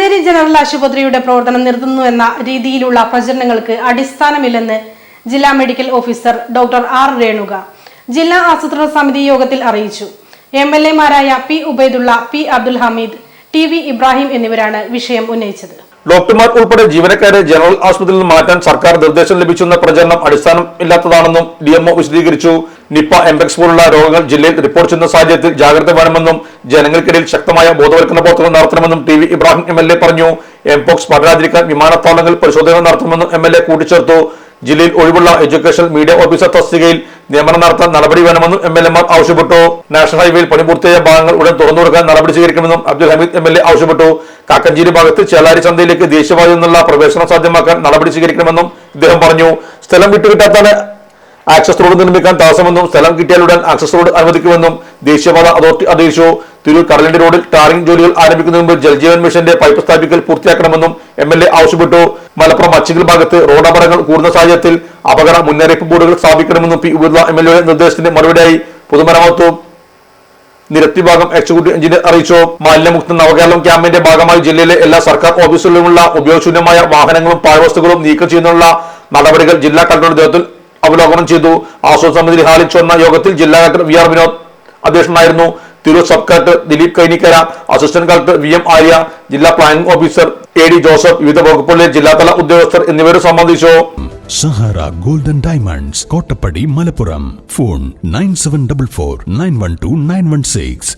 Manjeri general ആശുപത്രിയുടെ പ്രവർത്തനം നിർത്തുന്നു എന്ന രീതിയിലുള്ള പ്രചരണങ്ങൾക്ക് അടിസ്ഥാനമില്ലെന്ന് ജില്ലാ medical officer doctor R Renuka ജില്ലാ ആസൂത്രണ സമിതി യോഗത്തിൽ അറിയിച്ചു. M L എമാരായ P Ubaidulla P Abdul Hameed T V Ibrahim എന്നിവരാണ് വിഷയം ഉന്നയിച്ചത്. ഡോക്ടർമാർ ഉൾപ്പെടെ ജീവനക്കാരെ ജനറൽ ആശുപത്രിയിൽ മാറ്റാൻ സർക്കാർ നിർദ്ദേശം ലഭിച്ചെന്ന പ്രചരണം അടിസ്ഥാനം ഇല്ലാത്തതാണെന്നും ഡിഎംഒ വിശദീകരിച്ചു. നിപ്പ എംബെക്സ് പോലുള്ള രോഗങ്ങൾ ജില്ലയിൽ റിപ്പോർട്ട് ചെയ്യുന്ന സാഹചര്യത്തിൽ ജാഗ്രത വേണമെന്നും ജനങ്ങൾക്കിടയിൽ ശക്തമായ ബോധവൽക്കരണ പ്രവർത്തനം നടത്തണമെന്നും T V Ibrahim M L A പറഞ്ഞു. എംപോക്സ് പകരാതിരിക്കാൻ വിമാനത്താവളങ്ങളിൽ പരിശോധന നടത്തണമെന്നും എം എൽ എ കൂട്ടിച്ചേർത്തു. ജില്ലയിൽ ഒഴിവുള്ള എഡ്യൂക്കേഷൻ മീഡിയ ഓഫീസർ തസ്തികയിൽ നിയമനം നടത്താൻ നടപടി വേണമെന്നും എം എൽ എമാർ ആവശ്യപ്പെട്ടു. നാഷണൽ ഹൈവേയിൽ പണി പൂർത്തിയായ ഭാഗങ്ങൾ ഉടൻ തുറന്നു കൊടുക്കാൻ നടപടി സ്വീകരിക്കണമെന്നും Abdul Hameed M L A ആവശ്യപ്പെട്ടു. കാക്കഞ്ചേരി ഭാഗത്ത് ചേലാരി ചന്തയിലേക്ക് ദേശീയപാതയിൽ നിന്നുള്ള പ്രവേശനം സാധ്യമാക്കാൻ നടപടി സ്വീകരിക്കണമെന്നും ഇദ്ദേഹം പറഞ്ഞു. സ്ഥലം വിട്ടുകിട്ടാത്താണ് ആക്സസ് റോഡ് നിർമ്മിക്കാൻ തടസ്സമെന്നും സ്ഥലം കിട്ടിയാലുടൻ ആക്സസ് റോഡ് അനുവദിക്കുമെന്നും ദേശീയപാത അതോറിറ്റി അറിയിച്ചു തിരൂർ കടലിന്റെ റോഡിൽ ടാറിംഗ് ജോലികൾ ആരംഭിക്കുന്നതിന് മുമ്പ് ജൽജീവൻ മിഷന്റെ പൈപ്പ് സ്ഥാപിക്കൽ പൂർത്തിയാക്കണമെന്നും എം എൽ എ ആവശ്യപ്പെട്ടു. മലപ്പുറം അച്ചിങ്കൽ ഭാഗത്ത് റോഡ് അപകടങ്ങൾ കൂടുന്ന സാഹചര്യത്തിൽ അപകട മുന്നറിയിപ്പ് ബോർഡുകൾ സ്ഥാപിക്കണമെന്നും പി ഉബുദ്ദ എം എൽ എയുടെ നിർദ്ദേശത്തിന് മറുപടിയായി പൊതുമരാമത്തും നിരത്തി ഭാഗം എക്സിക്യൂട്ടീവ് എഞ്ചിനീയർ അറിയിച്ചു. മാലിന്യമുക്ത നവകേരളം ക്യാമ്പിന്റെ ഭാഗമായി ജില്ലയിലെ എല്ലാ സർക്കാർ ഓഫീസുകളിലുമുള്ള ഉപയോഗശൂന്യമായ വാഹനങ്ങളും പാഴ്വസ്തുക്കളും നീക്കം ചെയ്യുന്നതിനുള്ള നടപടികൾ ജില്ലാ കളക്ടറുടെ നേതൃത്വത്തിൽ അവലോകനം ചെയ്തു. ആസൂത്രണ സമിതി ഹാളിൽ ചേർന്ന യോഗത്തിൽ ജില്ലാ കളക്ടർ വി ആർ വിനോദ് അധ്യക്ഷനായിരുന്നു. Tirur sub collector Dileep Kainikkara assistant collector V M Arya ജില്ലാ planning officer A D Joseph വിവിധ വകുപ്പുകളിലെ ജില്ലാതല ഉദ്യോഗസ്ഥർ എന്നിവരെ സംബന്ധിച്ചു. Sahara Golden Diamonds Kottappadi Malappuram. Phone nine seven double four nine one two nine one six.